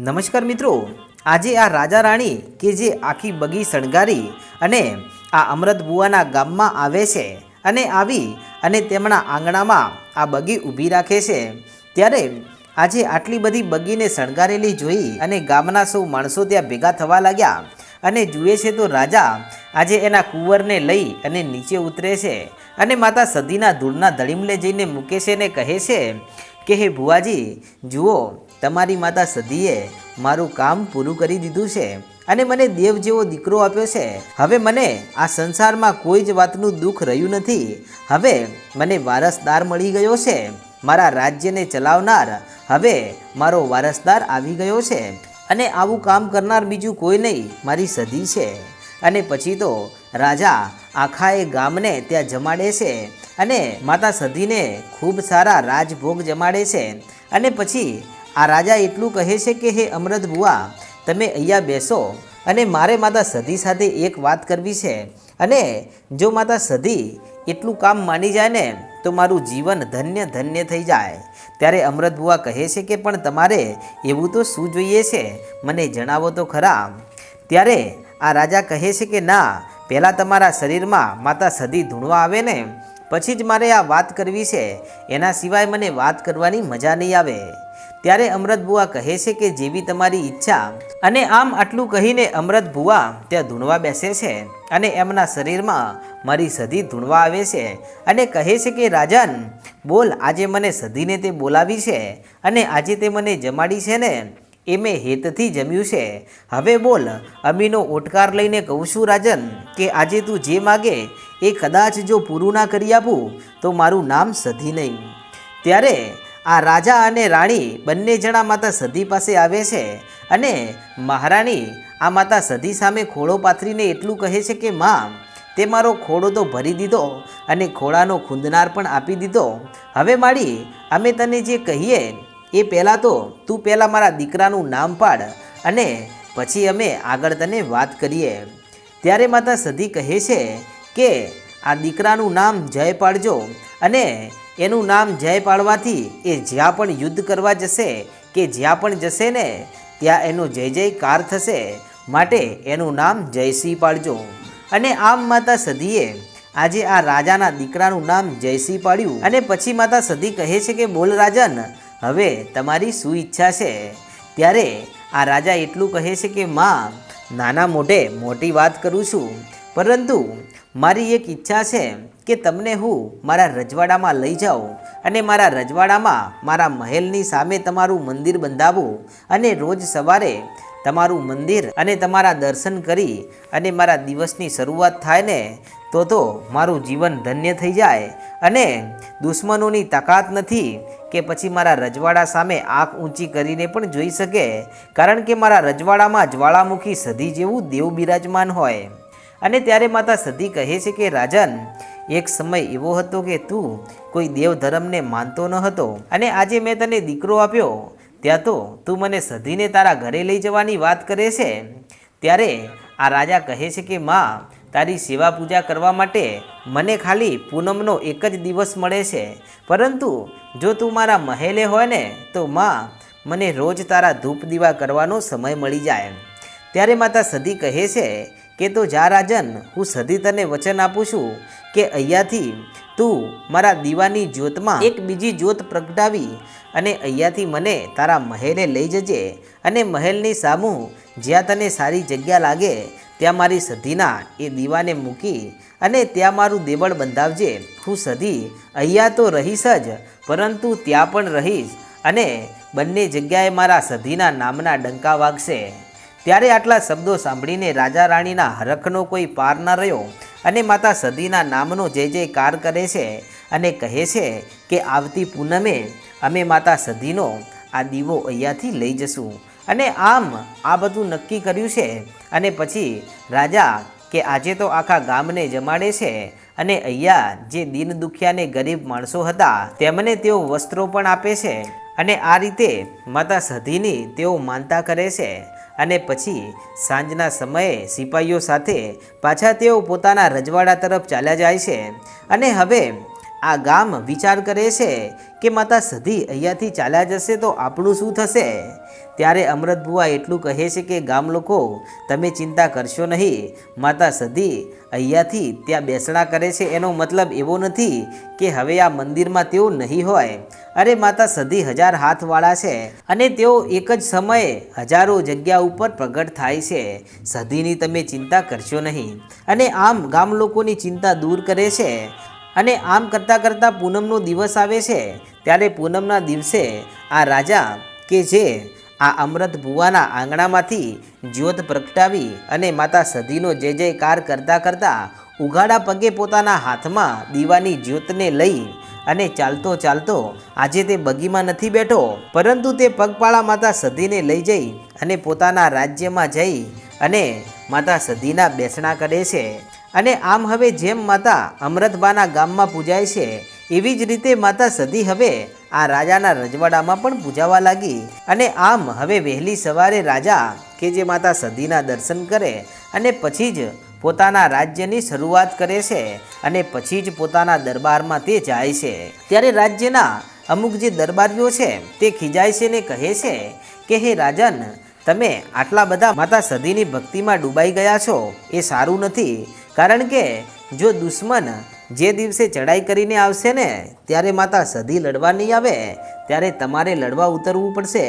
નમસ્કાર મિત્રો, આજે આ રાજા રાણી કે જે આખી બગી શણગારી અને આ અમૃત બુવાના ગામમાં આવે છે અને આવી અને તેમના આંગણામાં આ બગી ઊભી રાખે છે, ત્યારે આજે આટલી બધી બગીને શણગારેલી જોઈ અને ગામના સૌ માણસો ત્યાં ભેગા થવા લાગ્યા અને જુએ છે તો રાજા આજે એના કુંવરને લઈ અને નીચે ઉતરે છે અને માતા સદીના ધૂળના ધડીમલે જઈને મૂકે છે ને કહે છે કે, હે ભુવાજી, જુઓ તમારી માતા સદીએ મારું કામ પૂરું કરી દીધું છે અને મને દેવ જેવો દીકરો આપ્યો છે. હવે મને આ સંસારમાં કોઈ જ વાતનું દુઃખ રહ્યું નથી. હવે મને વારસદાર મળી ગયો છે. મારા રાજ્યને ચલાવનાર હવે મારો વારસદાર આવી ગયો છે. અને આવું કામ કરનાર બીજું કોઈ નહીં, મારી સદી છે. અને પછી તો રાજા આખા એ ગામને ત્યાં જમાડે છે અને માતા સધીને ખૂબ સારા રાજભોગ જમાડે છે. અને પછી આ રાજા એટલું કહે છે કે, હે અમૃત બુઆ, તમે અહીંયા બેસો અને મારે માતા સધી સાથે એક વાત કરવી છે. અને જો માતા સધી એટલું કામ માની જાય ને, તો મારું જીવન ધન્ય ધન્ય થઈ જાય. ત્યારે અમૃત બુઆ કહે છે કે, પણ તમારે એવું તો શું જોઈએ છે? મને જણાવો તો ખરા. ત્યારે આ રાજા કહે છે કે, ના, પહેલાં તમારા શરીરમાં માતા સધી ધૂણવા આવે ને, પછી જ મારે આ વાત કરવી છે. એના સિવાય મને વાત કરવાની મજા નહીં આવે. ત્યારે અમૃત બુઆ કહે છે કે જેવી તમારી ઈચ્છા અને આમ આટલું કહીને અમૃત બુઆ ત્યાં ધૂણવા બેસે છે અને એમના શરીરમાં મારી સધી ધૂણવા આવે છે અને કહે છે કે, રાજન, બોલ, આજે મને સધીને તે બોલાવી છે અને આજે તે મને જમાડી છે ને, એ મેં હેતથી જમ્યું છે. હવે બોલ, અમીનો ઓટકાર લઈને કહું છું, રાજન, કે આજે તું જે માગે એ કદાચ જો પૂરું ના કરી આપું તો મારું નામ સધી નહીં. ત્યારે આ રાજા અને રાણી બંને જણા માતા સધી પાસે આવે છે અને મહારાણી આ માતા સધી સામે ખોળો પાથરીને એટલું કહે છે કે માં તે મારો ખોડો તો ભરી દીધો અને ખોળાનો ખૂંદનાર પણ આપી દીધો. હવે માળી, અમે તને જે કહીએ એ પહેલાં તો તું પહેલાં મારા દીકરાનું નામ પાડ અને પછી અમે આગળ તને વાત કરીએ. ત્યારે માતા સધી કહે છે કે, આ દીકરાનું નામ જય પાડજો અને એનું નામ જય પાડવાથી એ જ્યાં પણ યુદ્ધ કરવા જશે કે જ્યાં પણ જશે ને, ત્યાં એનો જય જયકાર થશે. માટે એનું નામ જયસિંહ પાડજો. અને આમ માતા સધીએ આજે આ રાજાના દીકરાનું નામ જયસિંહ પાડ્યું. અને પછી માતા સદી કહે છે કે, બોલ રાજન, હવે તમારી શું ઈચ્છા છે? ત્યારે આ રાજા એટલું કહે છે કે, માં, નાના મોઢે મોટી વાત કરું છું. પરંતુ મારી એક ઈચ્છા છે. કે તમને હું મારા રજવાડામાં લઈ જાઉં અને મારા રજવાડામાં મારા મહેલની સામે તમારું મંદિર બંધાવું અને રોજ સવારે તમારું મંદિર અને તમારા દર્શન કરી અને મારા દિવસની શરૂઆત થાય ને, તો તો મારું જીવન ધન્ય થઈ જાય અને દુશ્મનોની તાકાત નથી કે પછી મારા રજવાડા સામે આંખ ઊંચી કરીને પણ જોઈ શકે, કારણ કે મારા રજવાડામાં જ્વાળામુખી સધી જેવું દેવ બિરાજમાન હોય. અને ત્યારે માતા સધી કહે છે કે, રાજન એક સમય એવો હતો કે તું કોઈ દેવ ધર્મને માનતો ન હતો. અને આજે મેં તને દીકરો આપ્યો. ત્યાં તો તું મને સધીને તારા ઘરે લઈ જવાની વાત કરે છે. ત્યારે આ રાજા કહે છે કે, માં, તારી સેવા પૂજા કરવા માટે મને ખાલી પૂનમનો એક જ દિવસ મળે છે. પરંતુ જો તું મારા મહેલે હોય ને, તો માં, મને રોજ તારા ધૂપ દીવા કરવાનો સમય મળી જાય. ત્યારે માતા સદી કહે છે કે, તો જા, રાજન, હું સદી તને વચન આપું છું. કે અહીંયાથી તું મારા દીવાની જ્યોતમાં એક બીજી જ્યોત પ્રગટાવી અને અહીંયાથી મને તારા મહેલે લઈ જજે અને મહેલની સામું જ્યાં તને સારી જગ્યા લાગે, ત્યાં મારી સધીના એ દીવાને મૂકી અને ત્યાં મારું દેવળ બંધાવજે. હું સધી અહીંયા તો રહીશ જ, પરંતુ ત્યાં પણ રહીશ અને બંને જગ્યાએ મારા સધીના નામના ડંકા વાગશે. ત્યારે આટલા શબ્દો સાંભળીને રાજા રાણીના હરખનો કોઈ પાર ન રહ્યો. અને માતા સદીના નામનો જે જયકાર કરે છે અને કહે છે કે આવતી પૂનમે અમે માતા સદીનો આ દીવો અહીંયાથી લઈ જશું. અને આમ આ બધું નક્કી કર્યું છે અને પછી રાજા કે આજે તો આખા ગામને જમાડે છે અને અહીંયા જે દીન દુખિયાને ગરીબ માણસો હતા તેમને તેઓ વસ્ત્રો પણ આપે છે. અને આ રીતે માતા સધીની તેઓ માનતા કરે છે. અને પછી સાંજના સમયે સિપાહીઓ સાથે પાછા તેઓ પોતાના રજવાડા તરફ ચાલ્યા જાય છે. અને હવે આ ગામ વિચાર કરે છે કે માતા સધી અહીંયાથી ચાલ્યા જશે તો આપણું શું થશે? ત્યારે અમૃતબુઆ એટલું કહે છે કે, ગામ લોકો, તમે ચિંતા કરશો નહીં. માતા સધી અહીંયાથી ત્યાં બેસણા કરે છે. એનો મતલબ એવો નથી કે હવે આ મંદિરમાં તેઓ નહીં હોય. અરે, માતા સધી હજાર હાથવાળા છે અને તેઓ એક જ સમયે હજારો જગ્યા ઉપર પ્રગટ થાય છે. સધીની તમે ચિંતા કરશો નહીં. અને આમ ગામ લોકોની ચિંતા દૂર કરે છે. અને આમ કરતાં કરતાં પૂનમનો દિવસ આવે છે, ત્યારે પૂનમના દિવસે આ રાજા કે જે આ અમૃત ભુવાના આંગણામાંથી જ્યોત પ્રગટાવી અને માતા સધીનો જય જયકાર કરતાં કરતાં ઉઘાડા પગે પોતાના હાથમાં દીવાની જ્યોતને લઈ અને ચાલતો ચાલતો આજે તે બગીમાં નથી બેઠો, પરંતુ તે પગપાળા માતા સધીને લઈ જઈ અને પોતાના રાજ્યમાં જઈ અને માતા સધીના બેસણા કરે છે. અને આમ હવે જેમ માતા અમૃતબાના ગામમાં પૂજાય છે, એવી જ રીતે માતા સધી હવે આ રાજાના રજવાડામાં પણ પૂજાવા લાગી. અને આમ હવે વહેલી સવારે રાજા કે જે માતા સધીના દર્શન કરે અને પછી જ પોતાના રાજ્યની શરૂઆત કરે છે અને પછી જ પોતાના દરબારમાં તે જાય છે. ત્યારે રાજ્યના અમુક જે દરબારીઓ છે, તે ખીજાય છે ને કહે છે કે, હે રાજન તમે આટલા બધા માતા સધીની ભક્તિમાં ડૂબાઈ ગયા છો એ સારું નથી. કારણ કે જો દુશ્મન જે દિવસે ચડાઈ કરીને આવશે ને, ત્યારે માતા સધી લડવા નહીં આવે, ત્યારે તમારે લડવા ઉતરવું પડશે.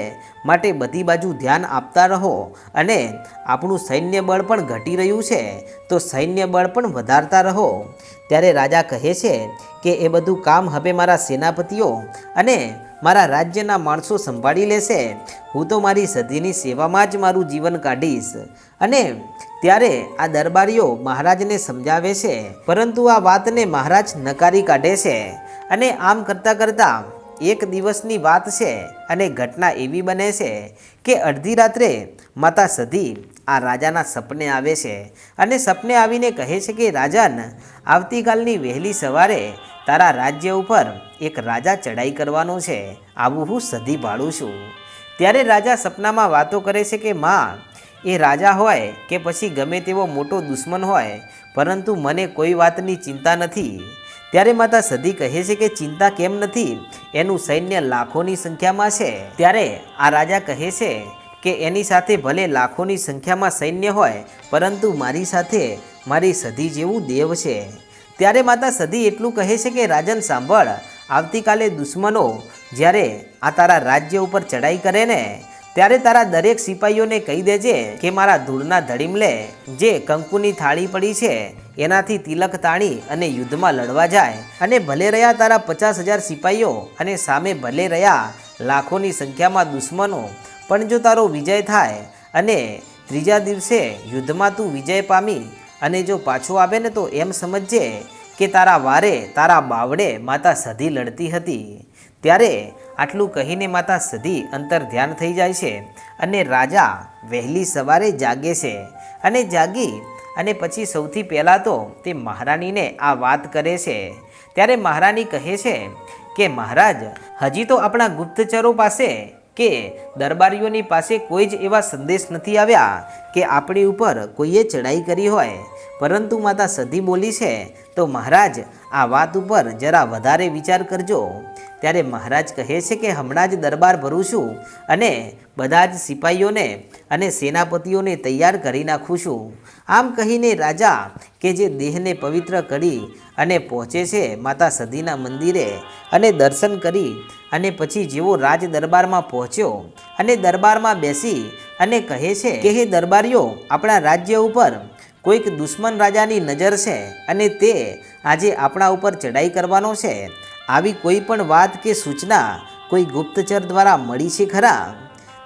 માટે બધી બાજુ ધ્યાન આપતા રહો અને આપણું સૈન્ય બળ પણ ઘટી રહ્યું છે, તો સૈન્ય બળ પણ વધારતા રહો. ત્યારે રાજા કહે છે કે, એ બધું કામ હવે મારા સેનાપતિઓ અને મારા રાજ્યના માણસો સંભાળી લેશે. હું તો મારી સધીની સેવામાં જ મારું જીવન કાઢીશ. અને ત્યારે આ દરબારીઓ મહારાજને સમજાવે છે. પરંતુ આ વાતને મહારાજ નકારી કાઢે છે. અને આમ કરતાં કરતાં એક દિવસની વાત છે અને ઘટના એવી બને છે કે અડધી રાત્રે માતા સધી આ રાજાના સપને આવે છે. અને સપને આવીને કહે છે કે, રાજન, આવતીકાલની વહેલી સવારે તારા રાજ્ય ઉપર એક રાજા ચડાઈ કરવાનો છે. આવું હું સધી ભાડું છું. ત્યારે રાજા સપનામાં વાતો કરે છે કે, માં, એ રાજા હોય કે પછી ગમે તેવો મોટો દુશ્મન હોય, પરંતુ મને કોઈ વાતની ચિંતા નથી. ત્યારે માતા સધી કહે છે કે, ચિંતા કેમ નથી? એનું સૈન્ય લાખોની સંખ્યામાં છે. ત્યારે આ રાજા કહે છે કે, એની સાથે ભલે લાખોની સંખ્યામાં સૈન્ય હોય, પરંતુ મારી સાથે મારી સધી જેવું દેવ છે. ત્યારે માતા સધી એટલું કહે છે કે, રાજન, સાંભળ. આવતીકાલે દુશ્મનો જ્યારે આ તારા રાજ્ય ઉપર ચડાઈ કરે ને, ત્યારે તારા દરેક સિપાહીઓને કહી દેજે કે, મારા ધૂળના ધડીમલે જે કંકુની થાળી પડી છે, એનાથી તિલક તાણી અને યુદ્ધમાં લડવા જાય. અને ભલે રહ્યા તારા પચાસ હજાર સિપાહીઓ અને સામે ભલે રહ્યા લાખોની સંખ્યામાં દુશ્મનો, પણ જો તારો વિજય થાય અને ત્રીજા દિવસે યુદ્ધમાં તું વિજય પામી અને જો પાછો આવે ને તો એમ સમજજે કે તારા વારે, તારા બાવડે માતા સધી લડતી હતી. ત્યારે આટલું કહીને માતા સધી અંતર ધ્યાન થઈ જાય છે અને રાજા વહેલી સવારે જાગે છે. અને જાગી અને પછી સૌથી પહેલાં તો તે મહારાણીને આ વાત કરે છે. ત્યારે મહારાણી કહે છે કે, મહારાજ, હજી તો આપણા ગુપ્તચરો પાસે કે દરબારીઓની પાસે કોઈ જ એવા સંદેશ નથી આવ્યા કે આપણી ઉપર કોઈએ ચડાઈ કરી હોય. પરંતુ માતા સધી બોલી છે, તો મહારાજ, આ વાત ઉપર જરા વધારે વિચાર કરજો. ત્યારે મહારાજ કહે છે કે, હમણાં જ દરબાર ભરું છું અને બધા જ સિપાહીઓને અને સેનાપતિઓને તૈયાર કરી નાખું છું. આમ કહીને રાજા, કે જે દેહને પવિત્ર કરી અને પહોંચે છે, માતા સધીના મંદિરે અને દર્શન કરી અને પછી જેવો રાજ દરબારમાં પહોંચ્યો અને દરબારમાં બેસી અને કહે છે કે, હે દરબારીઓ, આપણા રાજ્ય ઉપર કોઈક દુશ્મન રાજાની નજર છે અને તે આજે આપણા ઉપર ચડાઈ કરવાનો છે. આવી કોઈ પણ વાત કે સૂચના કોઈ ગુપ્તચર દ્વારા મળી છે ખરા?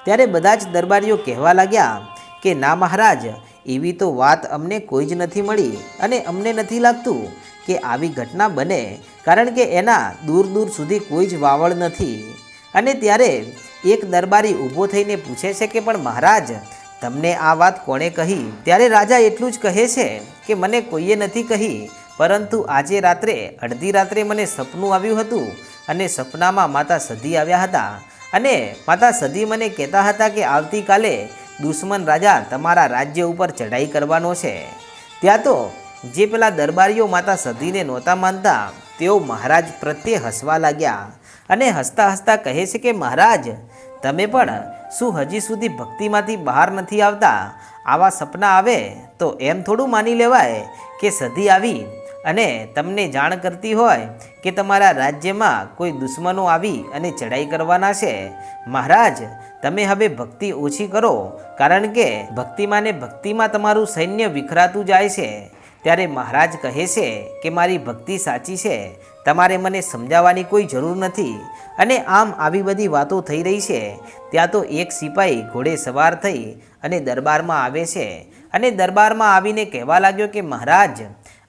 ત્યારે બધા જ દરબારીઓ કહેવા લાગ્યા કે, ના મહારાજ, એવી તો વાત અમને કોઈ જ નથી મળી અને અમને નથી લાગતું કે આવી ઘટના બને કારણ કે એના દૂર દૂર સુધી કોઈ જ વાવળ નથી. અને ત્યારે એક દરબારી ઊભો થઈને પૂછે છે કે, પણ મહારાજ, તમને આ વાત કોણે કહી? ત્યારે રાજા એટલું જ કહે છે કે, મને કોઈએ નથી કહી, પરંતુ આજે રાત્રે, અડધી રાત્રે મને સપનું આવ્યું હતું અને સપનામાં માતા સધી આવ્યા હતા. અને માતા સધી મને કહેતા હતા કે, આવતીકાલે દુશ્મન રાજા તમારા રાજ્ય ઉપર ચઢાઈ કરવાનો છે. ત્યાં તો જે પેલા દરબારીઓ માતા સધીને નહોતા માનતા તેઓ મહારાજ પ્રત્યે હસવા લાગ્યા અને હસતા હસતા કહે છે કે, મહારાજ, તમે પણ શું હજી સુધી ભક્તિમાંથી બહાર નથી આવતા? આવા સપના આવે તો એમ થોડું માની લેવાય કે સદી આવી અને તમને જાણ કરતી હોય કે તમારા રાજ્યમાં કોઈ દુશ્મનો આવી અને ચડાઈ કરવાના છે. મહારાજ, તમે હવે ભક્તિ ઓછી કરો, કારણ કે ભક્તિમાં ને ભક્તિમાં તમારું સૈન્ય વિખરાતું જાય છે. ત્યારે મહારાજ કહે છે કે મારી ભક્તિ સાચી છે. તમારે મને સમજાવવાની કોઈ જરૂર નથી. અને આમ આવી બધી વાતો થઈ રહી છે. ત્યાં તો એક સિપાહી ઘોડે સવાર થઈ અને દરબારમાં આવે છે. અને દરબારમાં આવીને કહેવા લાગ્યો કે મહારાજ,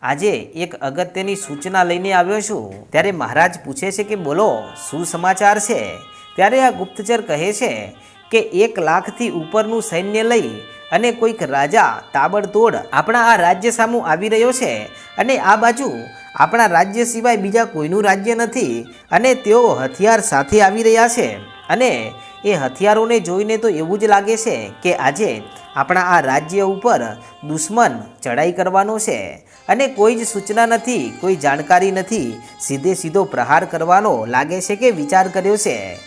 આજે એક અગત્યની સૂચના લઈને આવ્યો છું. ત્યારે મહારાજ પૂછે છે કે બોલો, શું સમાચાર છે? ત્યારે આ ગુપ્તચર કહે છે કે એક લાખથી ઉપરનું સૈન્ય લઈ અને કોઈક રાજા તાબડતોડ આપણા આ રાજ્ય સામું આવી રહ્યો છે અને આ બાજુ આપણા રાજ્ય સિવાય બીજા કોઈનું રાજ્ય નથી અને તેઓ હથિયાર સાથે આવી રહ્યા છે. અને એ હથિયારોને જોઈને તો એવું જ લાગે છે કે આજે આપણા આ રાજ્ય ઉપર દુશ્મન ચડાઈ કરવાનો છે અને કોઈ જ સૂચના નથી, કોઈ જાણકારી નથી, સીધે સીધો પ્રહાર કરવાનો લાગે છે કે વિચાર કર્યો છે.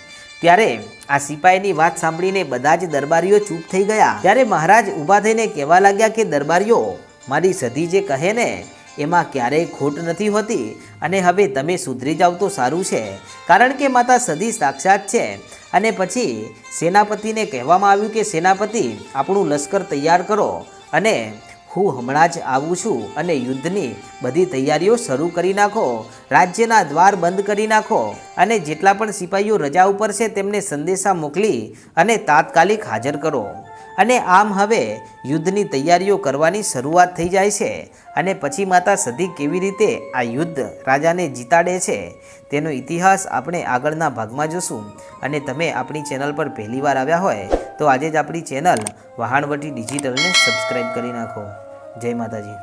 ત્યારે આ સિપાહીની વાત સાંભળીને બધા જ દરબારીઓ ચૂપ થઈ ગયા. ત્યારે મહારાજ ઊભા થઈને કહેવા લાગ્યા કે, દરબારીઓ, મારી સધી જે કહે ને, એમાં ક્યારેય ખોટ નથી હોતી અને હવે તમે સુધરી જાઓ તો સારું છે. કારણ કે માતા સદી સાક્ષાત છે. અને પછી સેનાપતિને કહેવામાં આવ્યું કે, સેનાપતિ, આપણું લશ્કર તૈયાર કરો અને હું હમણાં જ આવું છું અને યુદ્ધની બધી તૈયારીઓ શરૂ કરી નાખો, રાજ્યના દ્વાર બંધ કરી નાખો અને જેટલા પણ સિપાહીઓ રજા ઉપર છે તેમને સંદેશા મોકલી અને તાત્કાલિક હાજર કરો. અને આમ હવે યુદ્ધની તૈયારીઓ કરવાની શરૂઆત થઈ જાય છે અને પછી માતા સદી કેવી રીતે આ યુદ્ધ રાજાને જીતાડે છે તેનો ઇતિહાસ આપણે આગળના ભાગમાં જોશું. અને તમે આપણી ચેનલ પર પહેલીવાર આવ્યા હોય તો આજે જ આપણી ચેનલ વહાણવટી ડિજિટલને સબસ્ક્રાઈબ કરી નાખો. જય માતાજી.